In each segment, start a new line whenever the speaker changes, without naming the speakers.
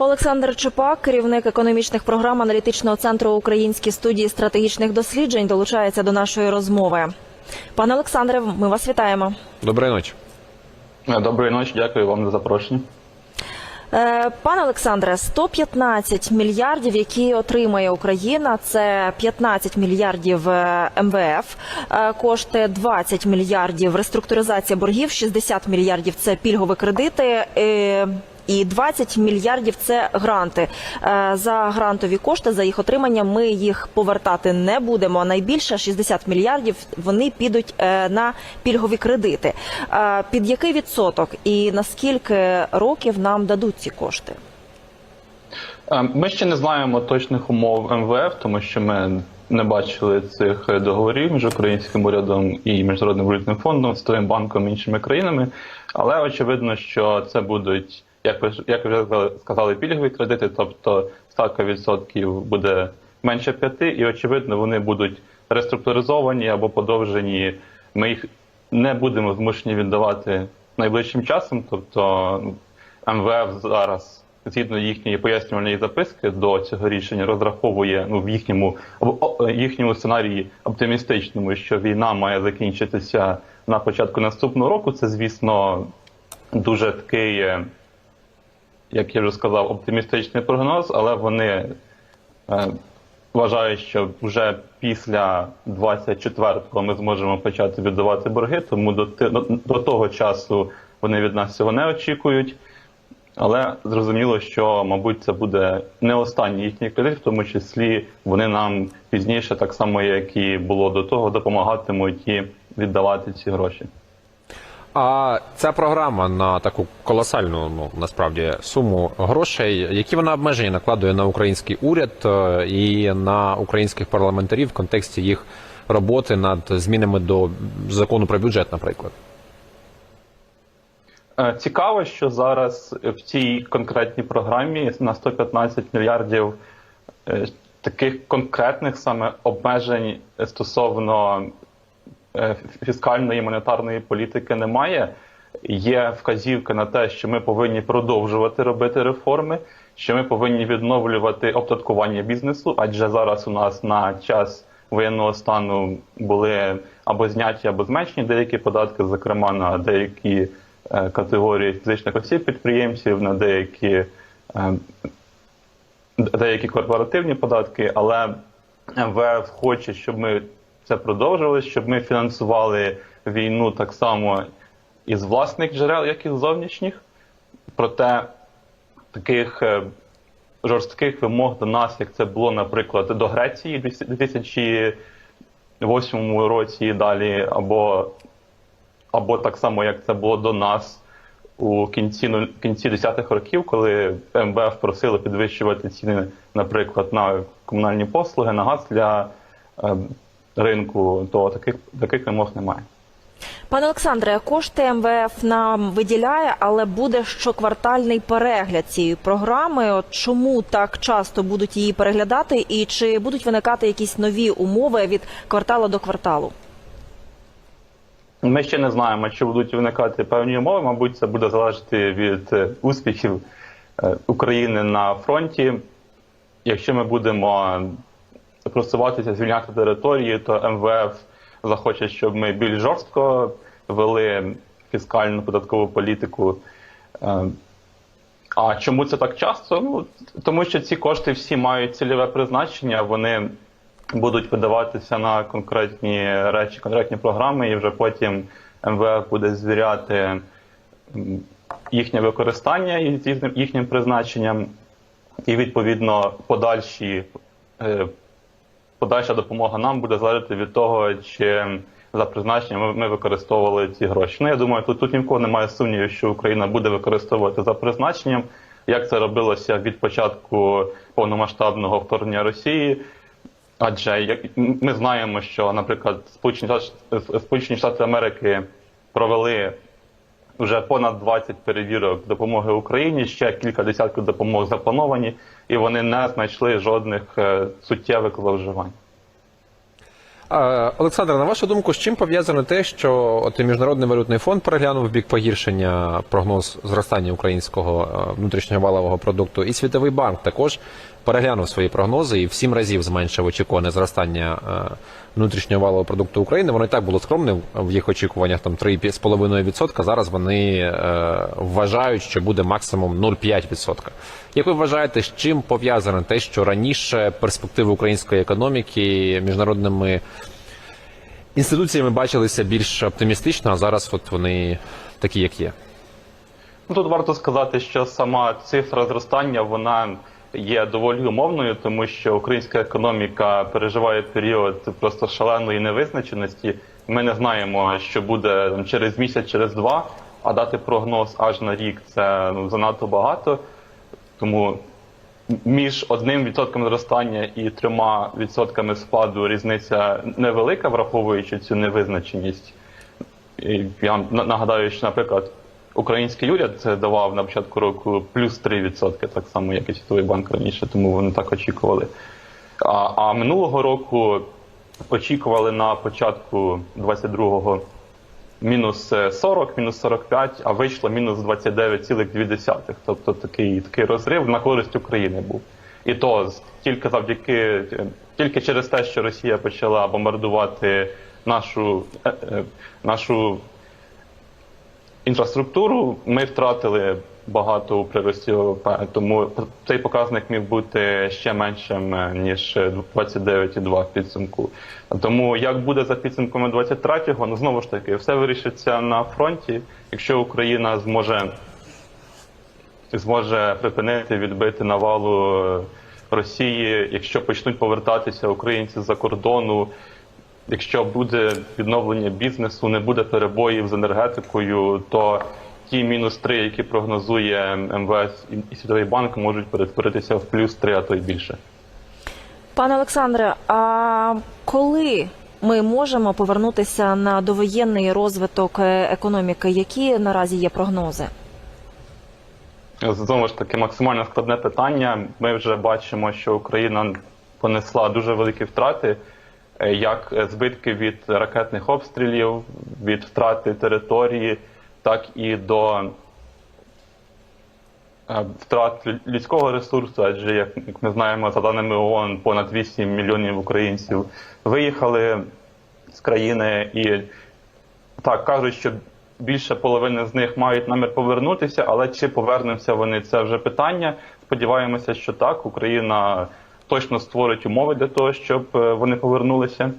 Олександр Чупак, керівник економічних програм аналітичного центру Українські студії стратегічних досліджень, долучається до нашої розмови. Пане Олександре, ми вас вітаємо.
Доброї ночі.
Доброї ночі, дякую вам за запрошення.
Е, Пане Олександре, 115 мільярдів, які отримає Україна, це 15 мільярдів е, МВФ, е, кошти 20 мільярдів реструктуризація боргів, 60 мільярдів це пільгові кредити. І 20 мільярдів це гранти. Е, За грантові кошти, за їх отримання, ми їх повертати не будемо. Найбільше 60 мільярдів вони підуть е, на пільгові кредити. Е, Під який відсоток і на скільки років нам дадуть ці кошти?
Ми ще не знаємо точних умов МВФ, тому що ми не бачили цих договорів між українським урядом і міжнародним валютним фондом, Світовим банком і іншими країнами. Але очевидно, що це будуть, як ви як вже сказали, пільгові кредити, тобто ставка відсотків буде менше п'яти, і очевидно, вони будуть реструктуризовані або подовжені. Ми їх не будемо змушені віддавати найближчим часом. Тобто ну, МВФ зараз, згідно їхньої пояснювальної записки до цього рішення, розраховує ну в їхньому об- о- їхньому сценарії оптимістичному, що війна має закінчитися на початку наступного року. Це, звісно, дуже такий, е, як я вже сказав, оптимістичний прогноз, але вони е, вважають, що вже після 24-го ми зможемо почати віддавати борги, тому до, до, того часу вони від нас цього не очікують. Але зрозуміло, що, мабуть, це буде не останній їхній кредит, в тому числі вони нам пізніше, так само як і було до того, допомагатимуть і віддавати ці гроші.
А ця програма на таку колосальну, ну насправді суму грошей, які вона обмеження накладує на український уряд е, і на українських парламентарів в контексті їх роботи над змінами до закону про бюджет, наприклад.
Е, Цікаво, що зараз в цій конкретній програмі на 115 мільярдів е, таких конкретних саме обмежень стосовно фіскальної і монетарної політики немає. Є вказівка на те, що ми повинні продовжувати робити реформи, що ми повинні відновлювати оподаткування бізнесу, адже зараз у нас на час воєнного стану були або зняті, або зменшені деякі податки, зокрема на деякі е, категорії фізичних осіб підприємців, на деякі е, деякі корпоративні податки, але МВФ хоче, щоб ми це продовжували, щоб ми фінансували війну так само із власних джерел, як і з зовнішніх. Проте таких е, жорстких вимог до нас, як це було, наприклад, до Греції у 2008 році і далі, або, або так само, як це було до нас у кінці, ну, кінці 10-х років, коли МВФ просили підвищувати ціни, наприклад, на комунальні послуги, на газ для е, ринку, то таких, таких вимог немає.
Пане Олександре, кошти МВФ нам виділяє, але буде щоквартальний перегляд цієї програми. От чому так часто будуть її переглядати, і чи будуть виникати якісь нові умови від кварталу до кварталу?
Ми ще не знаємо, чи будуть виникати певні умови. Мабуть, це буде залежати від е, успіхів е, України на фронті. Якщо ми будемо просуватися, звільняти території, то МВФ захоче, щоб ми більш жорстко вели фіскальну податкову політику. Е, А чому це так часто? Ну тому що ці кошти всі мають цільове призначення. Вони будуть видаватися на конкретні речі, конкретні програми, і вже потім МВФ буде звіряти їхнє використання їхнім- їхнім призначенням, і відповідно подальші, е, подальша допомога нам буде залежати від того, чи за призначенням ми, ми використовували ці гроші. Ну я думаю, тут, тут ні в кого немає сумнівів, що Україна буде використовувати за призначенням, як це робилося від початку повномасштабного вторгнення Росії. Адже як ми знаємо, що, наприклад, Сполучені Штати Америки провели вже понад 20 перевірок допомоги Україні, ще кілька десятків допомог заплановані, і вони не знайшли жодних е, суттєвих зловживань.
Олександр, на вашу думку, з чим пов'язано те, що от Міжнародний валютний фонд переглянув в бік погіршення прогноз зростання українського е, внутрішнього валового продукту, і Світовий банк також переглянув свої прогнози і в сім разів зменшив очікуване зростання е, внутрішнього валового продукту України. Воно і так було скромним в їх очікуваннях там 3,5%. Зараз вони е, вважають, що буде максимум 0,5%. Як ви вважаєте, з чим пов'язано те, що раніше перспективи української економіки міжнародними інституціями бачилися більш оптимістично, а зараз от вони такі, як є?
Ну, Тут варто сказати, що сама цифра зростання вона є доволі умовною, тому що українська економіка переживає період просто шаленої невизначеності. Ми не знаємо, що буде через місяць, через два, а дати прогноз аж на рік це ну, занадто багато. Тому між одним відсотком зростання і трьома відсотками спаду різниця невелика, враховуючи цю невизначеність. І я нагадаю, що, наприклад, український уряд давав на початку року плюс 3%, так само, як і Світовий банк раніше, тому вони так очікували. А, а минулого року очікували на початку 22-го мінус е, 40, мінус 45, а вийшло мінус 29,2. Тобто такий, такий розрив на користь України був. І то тільки завдяки тільки через те, що Росія почала бомбардувати нашу, е, е, нашу інфраструктуру, ми втратили багато у прирості ВВП. Тому цей показник міг бути ще меншим е, ніж 29,2 в підсумку. Тому як буде за підсумками 23-го, ну знову ж таки, все вирішиться на фронті. Якщо Україна зможе зможе припинити відбити навалу е, Росії, якщо почнуть повертатися українці з-за кордону, якщо буде відновлення бізнесу, не буде перебоїв з енергетикою, то ті мінус 3, які прогнозує МВС і Світовий банк, можуть перетворитися в плюс 3, а то й більше.
Пане Олександре, а коли ми можемо повернутися на довоєнний розвиток е, економіки? Які наразі є прогнози?
Знову ж таки, максимально складне питання. Ми вже бачимо, що Україна понесла дуже великі втрати, як збитки від ракетних обстрілів, від втрати території, так і до е, втрат людського ресурсу, адже як ми знаємо, за даними ООН, понад 8 мільйонів українців виїхали з країни і так кажуть, що більше половини з них мають намір повернутися, але чи повернемося вони, це вже питання. Сподіваємося, що так. Україна точно створить умови для того, щоб е, вони повернулися.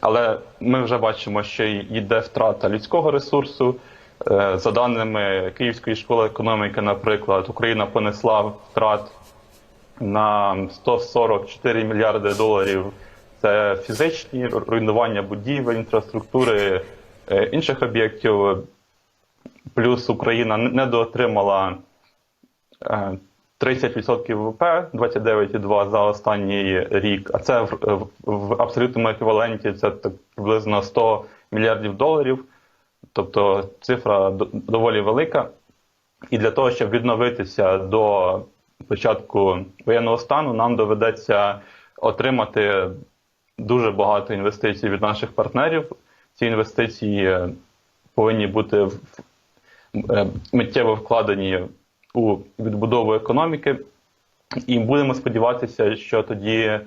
Але ми вже бачимо, що йде втрата людського ресурсу. Е, За даними Київської школи економіки, наприклад, Україна понесла втрат на 144 мільярди доларів. Це фізичні руйнування будівель, інфраструктури, е, інших об'єктів. Плюс Україна недоотримала е, 30% ВВП, 29,2 за останній рік. А це в, в, в абсолютному еквіваленті це так приблизно 100 мільярдів доларів. Тобто цифра доволі велика. І для того, щоб відновитися до початку воєнного стану, нам доведеться отримати дуже багато інвестицій від наших партнерів. Ці інвестиції повинні бути в- е, миттєво вкладені у відбудову економіки, і будемо сподіватися, що тоді е,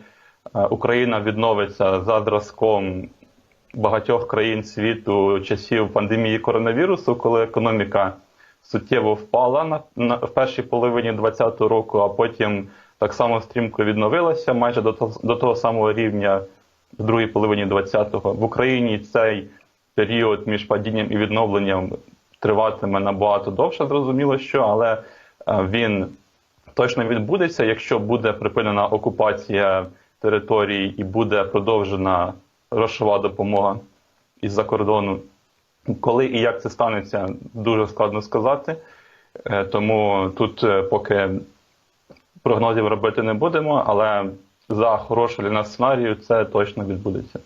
Україна відновиться за зразком багатьох країн світу часів пандемії коронавірусу, коли економіка суттєво впала на, на в першій половині 2020 року, а потім так само стрімко відновилася майже до того, до того самого рівня в другій половині 2020-го. В Україні цей період між падінням і відновленням триватиме набагато довше, зрозуміло, що, але він точно відбудеться, якщо буде припинена окупація території і буде продовжена грошова допомога із-за кордону. Коли і як це станеться, дуже складно сказати. Е, Тому тут е, поки прогнозів робити не будемо, але за хороший для нас сценарію це точно відбудеться.